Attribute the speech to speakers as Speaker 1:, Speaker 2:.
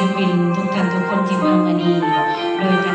Speaker 1: ศิลปินทุกท่านทุกคนที่มาเมื่อนี้โดย